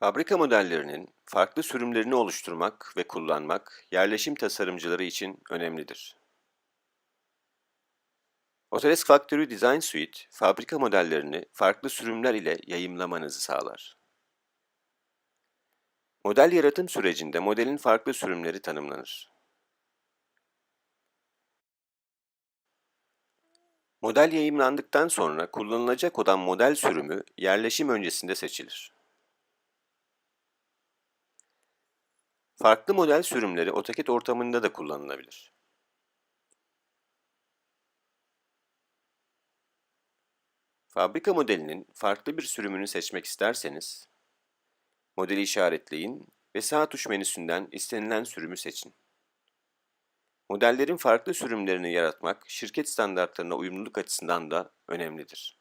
Fabrika modellerinin farklı sürümlerini oluşturmak ve kullanmak yerleşim tasarımcıları için önemlidir. Autodesk Factory Design Suite, fabrika modellerini farklı sürümler ile yayımlamanızı sağlar. Model yaratım sürecinde modelin farklı sürümleri tanımlanır. Model yayımlandıktan sonra kullanılacak olan model sürümü yerleşim öncesinde seçilir. Farklı model sürümleri AutoCAD ortamında da kullanılabilir. Fabrika modelinin farklı bir sürümünü seçmek isterseniz, modeli işaretleyin ve sağ tuş menüsünden istenilen sürümü seçin. Modellerin farklı sürümlerini yaratmak, şirket standartlarına uyumluluk açısından da önemlidir.